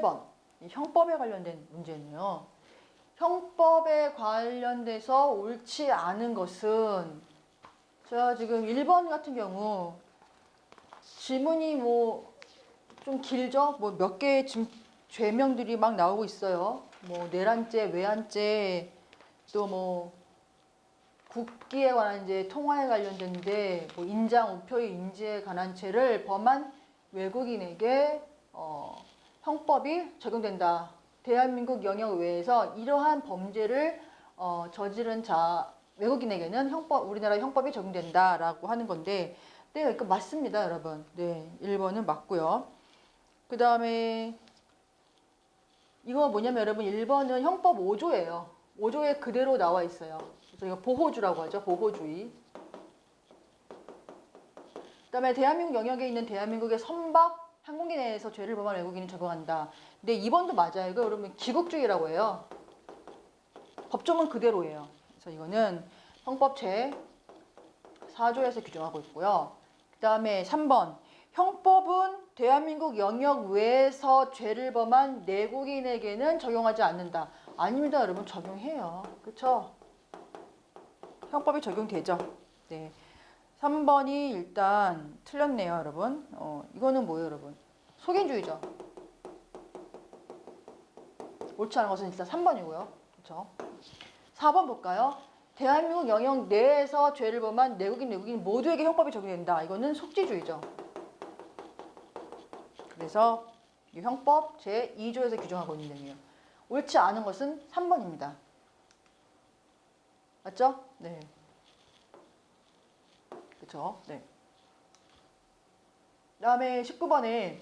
8번 이 형법에 관련된 문제네요. 형법에 관련돼서 옳지 않은 것은 자 지금 1번 같은 경우 지문이 뭐 좀 길죠? 뭐 몇 개의 지- 죄명들이 막 나오고 있어요. 뭐 내란죄, 외환죄, 또 뭐 국기에 관한 이제 통화에 관련된데 뭐 인장, 우표의 인지에 관한 죄를 범한 외국인에게 어, 형법이 적용된다. 대한민국 영역 외에서 이러한 범죄를 어, 저지른 자 외국인에게는 형법 우리나라 형법이 적용된다라고 하는 건데 네, 그 맞습니다, 여러분. 네, 1번은 맞고요. 그 다음에 이거 뭐냐면 여러분 1번은 형법 5조예요. 5조에 그대로 나와 있어요. 그래서 이거 보호주라고 하죠. 보호주의. 그 다음에 대한민국 영역에 있는 대한민국의 선박 항공기 내에서 죄를 범한 외국인이 적용한다. 근데 2번도 맞아요. 이거 여러분 기국주의라고 해요. 법조문 그대로예요. 그래서 이거는 형법 제 4조에서 규정하고 있고요. 그 다음에 3번 형법은 대한민국 영역 외에서 죄를 범한 내국인에게는 적용하지 않는다. 아닙니다, 여러분. 적용해요. 그렇죠? 형법이 적용되죠. 네. 3번이 일단 틀렸네요, 여러분. 어, 이거는 뭐예요, 여러분? 속인주의죠. 옳지 않은 것은 일단 3번이고요. 그렇죠? 4번 볼까요? 대한민국 영역 내에서 죄를 범한 내국인, 외국인 모두에게 형법이 적용된다. 이거는 속지주의죠. 그래서 이 형법 제2조에서 규정하고 있는 내용이에요. 옳지 않은 것은 3번입니다. 맞죠? 네. 그렇죠? 네. 다음에 19번에